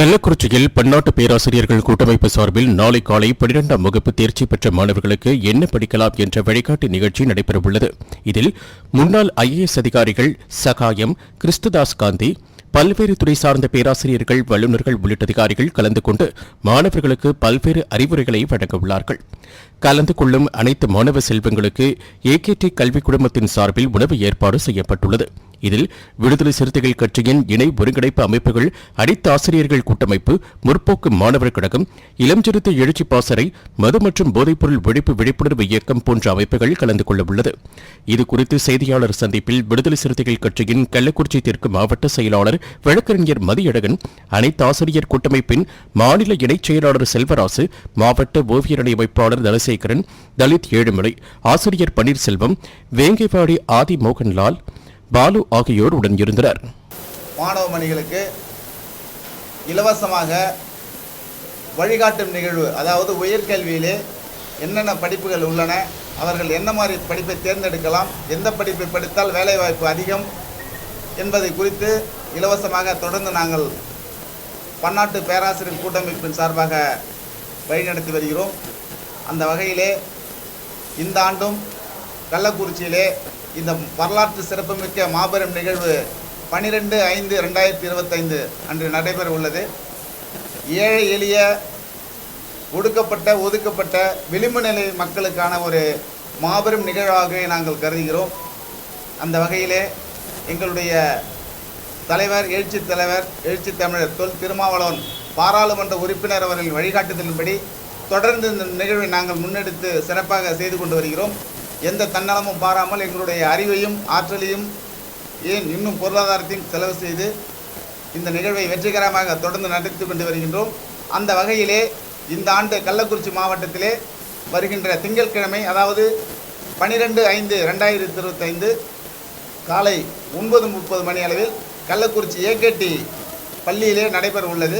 கள்ளக்குறிச்சியில் பன்னாட்டு பேராசிரியர்கள் கூட்டமைப்பு சார்பில் நாளை காலை பனிரெண்டாம் வகுப்பு தேர்ச்சி பெற்ற மாணவர்களுக்கு என்ன படிக்கலாம் என்ற வழிகாட்டு நிகழ்ச்சி நடைபெறவுள்ளது. இதில் முன்னாள் ஐஏஎஸ் அதிகாரிகள் சகாயம் கிறிஸ்துதாஸ் காந்தி பல்வேறு துறை சார்ந்த பேராசிரியர்கள் வல்லுநர்கள் உள்ளிட்ட அதிகாரிகள் கலந்து கொண்டு மாணவர்களுக்கு பல்வேறு அறிவுரைகளை வழங்க உள்ளார்கள். கலந்து கொள்ளும் அனைத்து மாணவ செல்வங்களுக்கு ஏகேடி கல்வி குழுமத்தின் சார்பில் உணவு ஏற்பாடு செய்யப்பட்டுள்ளது. இதில் விடுதலை சிறுத்தைகள் கட்சியின் இணை ஒருங்கிணைப்பு அமைப்புகள் அனைத்து ஆசிரியர்கள் கூட்டமைப்பு முற்போக்கு மாணவர் கழகம் இளம் சிறுத்தை எழுச்சி பாசறை மது மற்றும் போதைப்பொருள் ஒழிப்பு விழிப்புணர்வு இயக்கம் போன்ற அமைப்புகள் கலந்து கொள்ளவுள்ளது இதுகுறித்து செய்தியாளர் சந்திப்பில் விடுதலை சிறுத்தைகள் கட்சியின் கள்ளக்குறிச்சி தெற்கு மாவட்ட செயலாளர் வழக்கறிஞர் மதியழகன் அனைத்து ஆசிரியர் கூட்டமைப்பின் மாநில இணைச் செயலாளர் செல்வராசு மாவட்ட ஓவியர் அமைப்பாளர் தனசேகரன் தலித் ஏழுமலை ஆசிரியர் பன்னீர்செல்வம் வேங்கைவாடி ஆதி மோகன்லால் பாலு ஆகியோர் உடன் இருந்தனர். மாணவ மணிகளுக்கு இலவசமாக வழிகாட்டும் நிகழ்வு அதாவது உயர்கல்வியிலே என்னென்ன படிப்புகள் உள்ளன அவர்கள் என்ன மாதிரி படிப்பை தேர்ந்தெடுக்கலாம் எந்த படிப்பை படித்தால் வேலைவாய்ப்பு அதிகம் என்பதை குறித்து இலவசமாக தொடர்ந்து நாங்கள் பன்னாட்டு பேராசிரியர் கூட்டமைப்பின் சார்பாக வழிநடத்தி வருகிறோம். அந்த வகையிலே இந்த ஆண்டும் கள்ளக்குறிச்சியிலே இந்த வரலாற்று சிறப்புமிக்க மாபெரும் நிகழ்வு பனிரெண்டு ஐந்து ரெண்டாயிரத்தி இருபத்தைந்து அன்று நடைபெற உள்ளது. ஏழை எளிய ஒடுக்கப்பட்ட ஒதுக்கப்பட்ட விளிம்பு நிலை மக்களுக்கான ஒரு மாபெரும் நிகழ்வாகவே நாங்கள் கருதுகிறோம். அந்த வகையிலே எங்களுடைய தலைவர் எழுச்சி தலைவர் எழுச்சி தமிழர் தொல் திருமாவளவன் பாராளுமன்ற உறுப்பினர் அவர்களின் வழிகாட்டுதலின்படி தொடர்ந்து இந்த நிகழ்வை நாங்கள் முன்னெடுத்து சிறப்பாக செய்து கொண்டு வருகிறோம். எந்த தன்னலமும் பாராமல் எங்களுடைய அறிவையும் ஆற்றலையும் ஏன் இன்னும் பொருளாதாரத்தையும் செலவு செய்து இந்த நிகழ்வை வெற்றிகரமாக தொடர்ந்து நடத்தி கொண்டு வருகின்றோம். அந்த வகையிலே இந்த ஆண்டு கள்ளக்குறிச்சி மாவட்டத்திலே வருகின்ற திங்கட்கிழமை அதாவது பனிரெண்டு ஐந்து ரெண்டாயிரத்தி இருபத்தைந்து காலை ஒன்பது முப்பது மணி அளவில் கள்ளக்குறிச்சி ஏகேடி பள்ளியிலே நடைபெற உள்ளது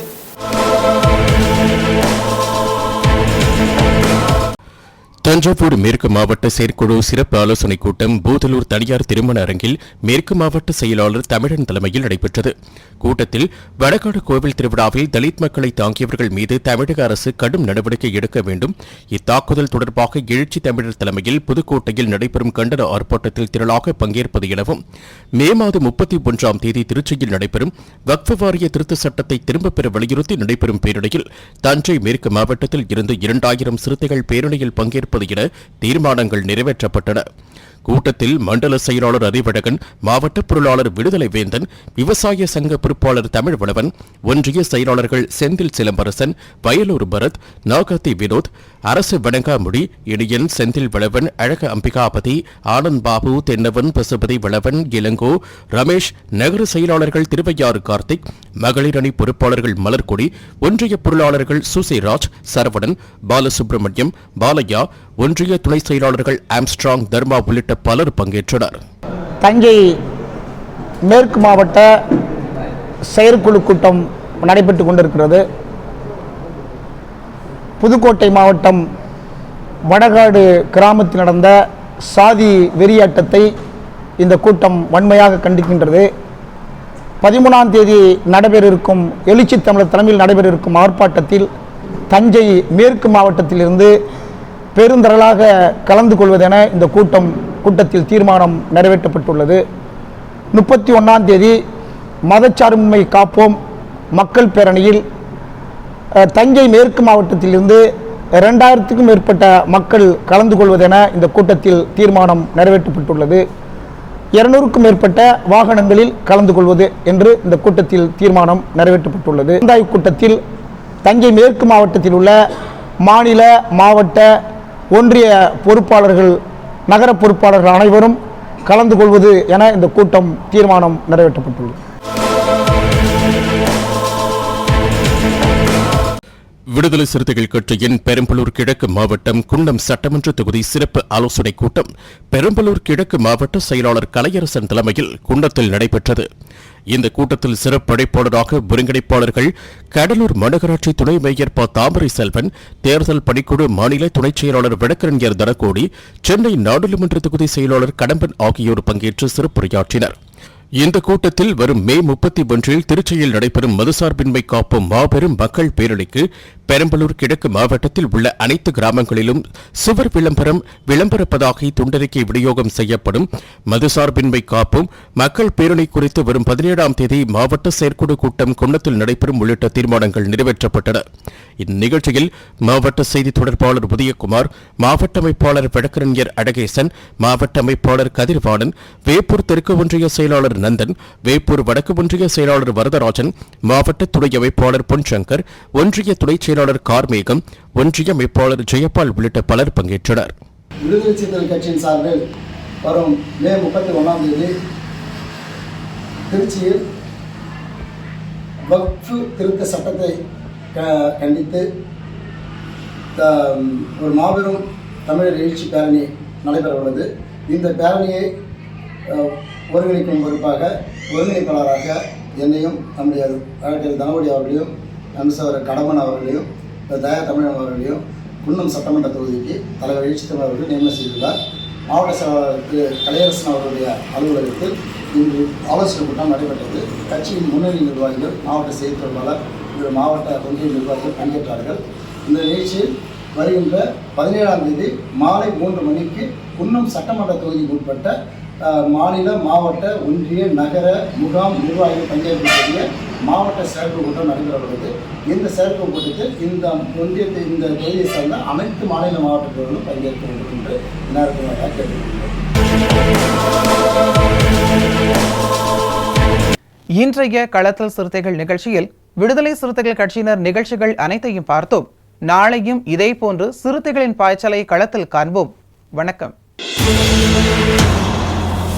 தஞ்சாவூர் மேற்கு மாவட்ட செயற்குழு சிறப்பு ஆலோசனைக் கூட்டம் பூதலூர் தனியார் திருமண அரங்கில் மேற்கு மாவட்ட செயலாளர் தமிழன் தலைமையில் நடைபெற்றது. கூட்டத்தில் வடகாடு கோவில் திருவிழாவில் தலித் மக்களை தாங்கியவர்கள் மீது தமிழக அரசு கடும் நடவடிக்கை எடுக்க வேண்டும். இத்தாக்குதல் தொடர்பாக எழுச்சி தமிழர் தலைமையில் புதுக்கோட்டையில் நடைபெறும் கண்டன ஆர்ப்பாட்டத்தில் திரளாக பங்கேற்பது எனவும் மே மாதம் முப்பத்தி ஒன்றாம் தேதி திருச்சியில் நடைபெறும் வக்ஃபு வாரிய திருத்த சட்டத்தை திரும்பப் பெற வலியுறுத்தி நடைபெறும் பேரணியில் தஞ்சை மேற்கு மாவட்டத்தில் இருந்து இரண்டாயிரம் சிறுத்தைகள் பேரணியில் பங்கேற்பது என தீர்மானங்கள் நிறைவேற்றப்பட்டன. கூட்டத்தில் மண்டல செயலாளர் அறிவழகன் மாவட்ட பொருளாளர் விடுதலை வேந்தன் விவசாய சங்க பொறுப்பாளர் தமிழ்வளவன் ஒன்றிய செயலாளர்கள் செந்தில் சிலம்பரசன் வயலூர் பரத் நாகத்தி வினோத் அரசு வணங்காமுடி இடியன் செந்தில் வளவன் அழக அம்பிகாபதி ஆனந்த் பாபு தென்னவன் பசுபதி வளவன் இளங்கோ ரமேஷ் நகர செயலாளர்கள் திருவையாறு கார்த்திக் மகளிர் அணி பொறுப்பாளர்கள் மலர்கொடி ஒன்றிய பொருளாளர்கள் சுசேராஜ் சரவணன் பாலசுப்ரமணியம் பாலையா ஒன்றிய துணை செயலாளர்கள் ஆம்ஸ்ட்ராங் தர்மா உள்ளிட்ட பலர் பங்கேற்றனர். தஞ்சை மேற்கு மாவட்ட செயற்குழு கூட்டம் நடைபெற்று கொண்டிருக்கிறது. புதுக்கோட்டை மாவட்டம் வடகாடு கிராமத்தில் நடந்த சாதி வெறியாட்டத்தை இந்த கூட்டம் வன்மையாக கண்டிக்கின்றது. பதிமூணாம் தேதி நடைபெற இருக்கும் எழுச்சி தமிழர் தலைமையில் நடைபெற இருக்கும் ஆர்ப்பாட்டத்தில் தஞ்சை மேற்கு மாவட்டத்திலிருந்து பெருந்தரலாக கலந்து கொள்வதென இந்த கூட்டம் கூட்டத்தில் தீர்மானம் நிறைவேற்றப்பட்டுள்ளது. முப்பத்தி ஒன்றாம் தேதி மதச்சார்பின்மை காப்போம் மக்கள் பேரணியில் தஞ்சை மேற்கு மாவட்டத்திலிருந்து ரெண்டாயிரத்துக்கும் மேற்பட்ட மக்கள் கலந்து கொள்வதென இந்த கூட்டத்தில் தீர்மானம் நிறைவேற்றப்பட்டுள்ளது. இருநூறுக்கும் மேற்பட்ட வாகனங்களில் கலந்து கொள்வது என்று இந்த கூட்டத்தில் தீர்மானம் நிறைவேற்றப்பட்டுள்ளது. இந்த கூட்டத்தில் தஞ்சை மேற்கு மாவட்டத்தில் உள்ள மாநில மாவட்ட ஒன்றிய பொறுப்பாளர்கள் நகர பொறுப்பாளர்கள் அனைவரும் கலந்து கொள்வது என இந்த கூட்டம் தீர்மானம் நிறைவேற்றப்பட்டுள்ளது. விடுதலை சிறுத்தைகள் கட்சியின் பெரம்பலூர் கிழக்கு மாவட்டம் குன்னம் சட்டமன்ற தொகுதி சிறப்பு ஆலோசனைக் கூட்டம் பெரம்பலூர் கிழக்கு மாவட்ட செயலாளர் கலையரசன் தலைமையில் குன்னத்தில் நடைபெற்றது. இந்த கூட்டத்தில் சிறப்படைப்பாளராக ஒருங்கிணைப்பாளர்கள் கடலூர் மாநகராட்சி துணை மேயர் ப. தாமரை செல்வன் தேர்தல் பணிக்குழு மாநில துணைச் செயலாளர் வழக்கறிஞர் தனகோடி சென்னை நாடாளுமன்ற தொகுதி செயலாளர் கடம்பன் ஆகியோர் பங்கேற்று சிறப்புரையாற்றினா் இந்த கூட்டத்தில் வரும் மே முப்பத்தி ஒன்றில் திருச்சியில் நடைபெறும் மதுசார்பின்மை காப்பும் மாபெரும் மக்கள் பேரணிக்கு பெரம்பலூர் கிழக்கு மாவட்டத்தில் உள்ள அனைத்து கிராமங்களிலும் சுவர் விளம்பரம் விளம்பர பதாகை துண்டறிக்கை விநியோகம் செய்யப்படும். மதுசார்பின்மை காப்பும் மக்கள் பேரணி குறித்து வரும் பதினேழாம் தேதி மாவட்ட செயற்குழு கூட்டம் குன்னத்தில் நடைபெறும் உள்ளிட்ட தீர்மானங்கள் நிறைவேற்றப்பட்டன. இந்நிகழ்ச்சியில் மாவட்ட செய்தி தொடர்பாளர் உதயகுமார் மாவட்ட அமைப்பாளர் வழக்கறிஞர் அழகேசன் மாவட்ட அமைப்பாளர் கதிர்வாணன் வேப்பூர் தெற்கு ஒன்றிய செயலாளர் நந்தன் வேப்பூர் வடக்கு ஒன்றிய செயலாளர் வரதராஜன் மாவட்ட துறை அமைப்பாளர் பொன்சங்கர் ஒன்றிய துணை செயலாளர் கார்மேகம் ஒன்றிய அமைப்பாளர் ஜெயபால் உள்ளிட்ட பலர் பங்கேற்றனர். விடுதலை சிறுத்தைகள் கட்சியின் சார்பில் வரும் மே முப்பத்தி ஒன்றாம் தேதி திருச்சியில் வக்ஃபு திருத்த சட்டத்தை கண்டித்து ஒரு மாபெரும் தமிழர் எழுச்சி பேரணி நடைபெற உள்ளது இந்த பேரணியை ஒருங்கிணைக்கும் பொறுப்பாக ஒருங்கிணைப்பாளராக என்னையும் நம்முடைய வழக்கறிஞர் தனவடி அவர்களையும் அம்சவர் கடமன் அவர்களையும் தயா தமிழன் அவர்களையும் குன்னம் சட்டமன்ற தொகுதிக்கு தலைவர் எழுச்சி அவர்கள் நியமனம் செய்துள்ளார். மாவட்ட செயலாளருக்கு கலையரசன் அவர்களுடைய அலுவலகத்தில் இன்று ஆலோசனை கூட்டம் நடைபெற்றது. கட்சியின் முன்னணி நிர்வாகிகள் மாவட்ட செய்தித் தொடர்பாளர் மாவட்ட ஒன்றிய நிர்வாகிகள் பங்கேற்றார்கள். இந்த நிகழ்ச்சியில் வருகின்ற பதினேழாம் தேதி மாலை மூன்று மணிக்கு குன்னம் சட்டமன்ற தொகுதிக்கு உட்பட்ட மாநில மாவட்ட ஒன்றிய நகர முகாம் நிர்வாகிகள் பங்கேற்கக்கூடிய மாவட்ட செயற்குழு கூட்டம் நடைபெற உள்ளது இந்த செயற்குழு கூட்டத்தில் இந்த ஒன்றியத்தை இந்த தொகுதியை சார்ந்த அனைத்து மாநில மாவட்டங்களும் பங்கேற்க வேண்டும் என்று எல்லாருக்கும் கேட்டுக்கொள்கிறேன் இன்றைய களத்தல் சிறுத்தைகள் நிகழ்ச்சியில் விடுதலை சிறுத்தைகள் கட்சியினர் நிகழ்ச்சிகள் அனைத்தையும் பார்த்தோம். நாளையும் இதே போன்று சிறுத்தைகளின் பாய்ச்சலை களத்தில் காண்போம். வணக்கம்.